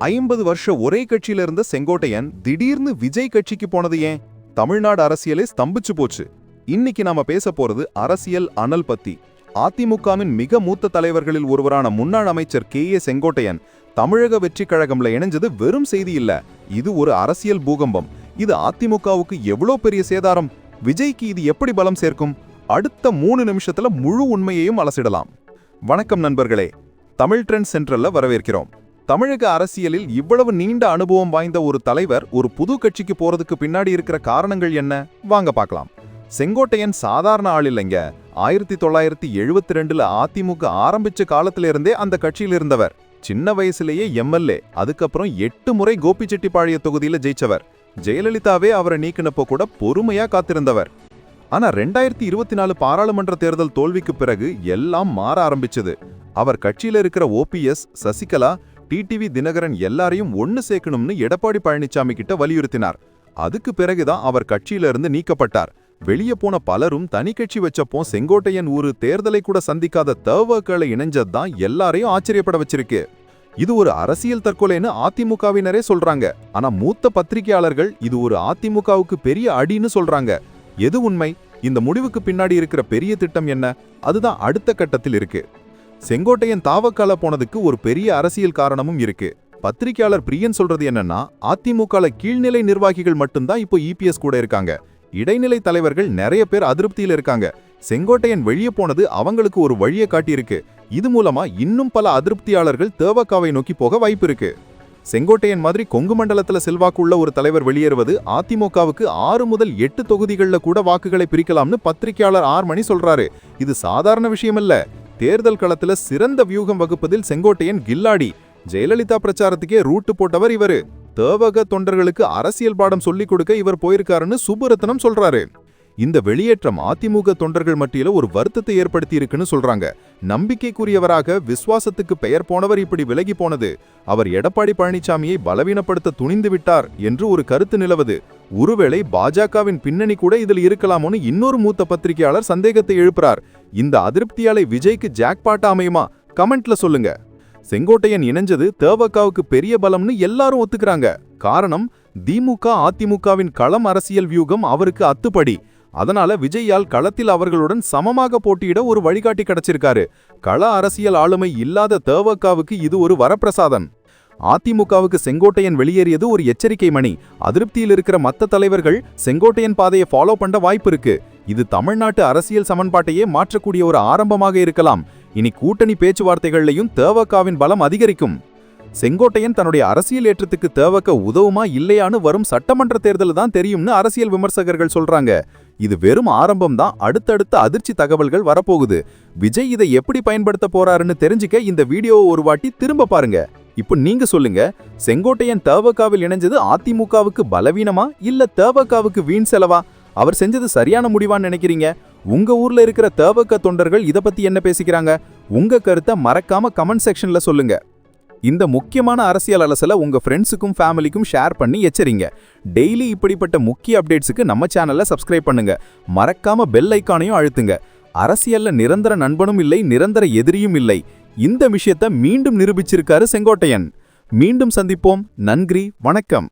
ஐம்பது வருஷ ஒரே கட்சியில இருந்த செங்கோட்டையன் திடீர்னு விஜய் கட்சிக்கு போனது ஏன்? தமிழ்நாடு அரசியலே ஸ்தம்பிச்சு போச்சு. இன்னைக்கு நாம பேச போறது அரசியல் அனல் பத்தி. அதிமுகவின் மிக மூத்த தலைவர்களில் ஒருவரான முன்னாள் அமைச்சர் கே. ஏ. செங்கோட்டையன் தமிழக வெற்றி கழகம்ல இணைஞ்சது வெறும் செய்தி இல்ல. இது ஒரு அரசியல் பூகம்பம். இது அதிமுகவுக்கு எவ்வளோ பெரிய சேதாரம்? விஜய்க்கு இது எப்படி பலம் சேர்க்கும்? அடுத்த மூணு நிமிஷத்துல முழு உண்மையையும் அலசிடலாம். வணக்கம் நண்பர்களே. தமிழ் ட்ரெண்ட் சென்ட்ரல்ல வரவேற்கிறோம். தமிழக அரசியலில் இவ்வளவு நீண்ட அனுபவம் வாய்ந்த ஒரு தலைவர் ஒரு புது கட்சிக்கு போறதுக்கு பின்னாடி இருக்கிற காரணங்கள் என்ன? வாங்க பார்க்கலாம். செங்கோட்டையன் சாதாரண ஆள் இல்லைங்க. ஆயிரத்தி தொள்ளாயிரத்தி எழுபத்தி ரெண்டுல அதிமுக ஆரம்பிச்ச காலத்துல இருந்தே அந்த கட்சியில் இருந்தவர். சின்ன வயசுலேயே எம்எல்ஏ அதுக்கப்புறம் எட்டு முறை கோபிச்செட்டிப்பாளைய தொகுதியில ஜெயிச்சவர். ஜெயலலிதாவே அவரை நீக்கினப்போ கூட பொறுமையா காத்திருந்தவர். ஆனா ரெண்டாயிரத்தி இருபத்தி நாலு பாராளுமன்ற தேர்தல் தோல்விக்கு பிறகு எல்லாம் மாற ஆரம்பிச்சது. அவர் கட்சியில இருக்கிற ஓபிஎஸ் சசிகலா டிடிவி தினகரன் எல்லாரையும் ஒன்னு சேர்க்கணும்னு எடப்பாடி பழனிசாமி கிட்ட வலியுறுத்தினார். அதுக்கு பிறகுதான் அவர் கட்சியில இருந்து நீக்கப்பட்டார். வெளியே போன பலரும் தனி கட்சி வச்சப்போ செங்கோட்டையன் ஊரு தேர்தலை கூட சந்திக்காத தவக்களை இணைஞ்சதுதான் எல்லாரையும் ஆச்சரியப்பட வச்சிருக்கு. இது ஒரு அரசியல் தற்கொலைன்னு அதிமுகவினரே சொல்றாங்க. ஆனா மூத்த பத்திரிகையாளர்கள் இது ஒரு அதிமுகவுக்கு பெரிய அடின்னு சொல்றாங்க. எது உண்மை? இந்த முடிவுக்கு பின்னாடி இருக்கிற பெரிய திட்டம் என்ன? அதுதான் அடுத்த கட்டத்தில் இருக்கு. செங்கோட்டையன் தாவக்கால போனதுக்கு ஒரு பெரிய அரசியல் காரணமும் இருக்கு. பத்திரிகையாளர் பிரியன் சொல்றது என்னன்னா அதிமுகல கீழ்நிலை நிர்வாகிகள் மட்டும்தான் இப்போ இபிஎஸ் கூட இருக்காங்க. இடைநிலை தலைவர்கள் நிறைய பேர் அதிருப்தியில் இருக்காங்க. செங்கோட்டையன் வெளியே போனது அவங்களுக்கு ஒரு வழியை காட்டியிருக்கு. இது மூலமா இன்னும் பல அதிருப்தியாளர்கள் தேவக்காவை நோக்கி போக வாய்ப்பு இருக்கு. செங்கோட்டையன் மாதிரி கொங்கு மண்டலத்துல செல்வாக்குள்ள ஒரு தலைவர் வெளியேறுவது அதிமுகவுக்கு ஆறு முதல் எட்டு தொகுதிகளில் கூட வாக்குகளை பிரிக்கலாம்னு பத்திரிகையாளர் ஆர்மணி சொல்றாரு. இது சாதாரண விஷயம் இல்லை தேர்தல் களத்துல சிறந்த வியூகம் வகுப்பதில் செங்கோட்டையன் கில்லாடி. ஜெயலலிதா பிரச்சாரத்துக்கே ரூட்டு போட்டவர் இவரு. தேவக தொண்டர்களுக்கு அரசியல் பாடம் சொல்லிக் கொடுக்க இவர் போயிருக்காருன்னு சுபரத்னம் சொல்றாரு. இந்த வெளியேற்றம் அதிமுக தொண்டர்கள் மத்தியில ஒரு வருத்தத்தை ஏற்படுத்தி இருக்குன்னு சொல்றாங்க. நம்பிக்கைக்குரியவராக விசுவாசத்துக்கு பெயர் போனவர் இப்படி விலகி போனது. அவர் எடப்பாடி பழனிசாமியை பலவீனப்படுத்த துணிந்து விட்டார் என்று ஒரு கருத்து நிலவுது. ஒருவேளை பாஜகவின் பின்னணி கூட இதில் இருக்கலாமோன்னு இன்னொரு மூத்த பத்திரிகையாளர் சந்தேகத்தை எழுப்புறார். இந்த அதிருப்தியாலை விஜய்க்கு ஜாக்பாட்டா அமையுமா? கமெண்ட்ல சொல்லுங்க. செங்கோட்டையன் இணைஞ்சது தேவக்காவுக்கு பெரிய பலம்னு எல்லாரும் ஒத்துக்கிறாங்க. காரணம் திமுக அதிமுகவின் களம் அரசியல் வியூகம் அவருக்கு அத்துப்படி. அதனால விஜயால் களத்தில் அவர்களுடன் சமமாக போட்டியிட ஒரு வழிகாட்டி கிடைச்சிருக்காரு. கள அரசியல் ஆளுமை இல்லாத தேவக்காவுக்கு இது ஒரு வரப்பிரசாதன் அதிமுகவுக்கு செங்கோட்டையன் வெளியேறியது ஒரு எச்சரிக்கை மணி. அதிருப்தியில் இருக்கிற மத்த தலைவர்கள் செங்கோட்டையன் பாதையை ஃபாலோ பண்ண வாய்ப்பு இருக்கு. இது தமிழ்நாட்டு அரசியல் சமன்பாட்டையே மாற்றக்கூடிய ஒரு ஆரம்பமாக இருக்கலாம். இனி கூட்டணி பேச்சுவார்த்தைகள்லையும் தேவக்காவின் பலம் அதிகரிக்கும். செங்கோட்டையன் தன்னுடைய அரசியல் ஏற்றத்துக்கு தேவக்க உதவுமா இல்லையான்னு வரும் சட்டமன்ற தேர்தல் தான் தெரியும்னு அரசியல் விமர்சகர்கள் சொல்றாங்க. இது வெறும் ஆரம்பம் தான். அடுத்தடுத்த அதிர்ச்சி தகவல்கள் வரப்போகுது. விஜய் இதை எப்படி பயன்படுத்த போறாருன்னு தெரிஞ்சுக்க இந்த வீடியோவை ஒரு வாட்டி திரும்ப பாருங்க. இப்போ நீங்க சொல்லுங்க செங்கோட்டையன் தேவக்காவில் இணைஞ்சது அதிமுகவுக்கு பலவீனமா இல்ல தேவக்காவுக்கு வீண் செலவா? அவர் செஞ்சது சரியான முடிவான்னு நினைக்கிறீங்க? உங்க ஊர்ல இருக்கிற தேவக்க தொண்டர்கள் இதை பத்தி என்ன பேசிக்கிறாங்க? உங்க கருத்தை மறக்காம கமெண்ட் செக்ஷன்ல சொல்லுங்க. இந்த முக்கியமான அரசியல் அலசலை உங்க ஃப்ரெண்ட்ஸுக்கும் ஃபேமிலிக்கும் ஷேர் பண்ணி எச்சரிங்க. டெய்லி இப்படிப்பட்ட முக்கிய அப்டேட்ஸுக்கு நம்ம சேனலை சப்ஸ்கிரைப் பண்ணுங்க. மறக்காம பெல் ஐக்கானையும் அழுத்துங்க. அரசியல்ல நிரந்தர நண்பனும் இல்லை நிரந்தர எதிரியும் இல்லை. இந்த விஷயத்தை மீண்டும் நிரூபிச்சிருக்காரு செங்கோட்டையன். மீண்டும் சந்திப்போம். நன்றி. வணக்கம்.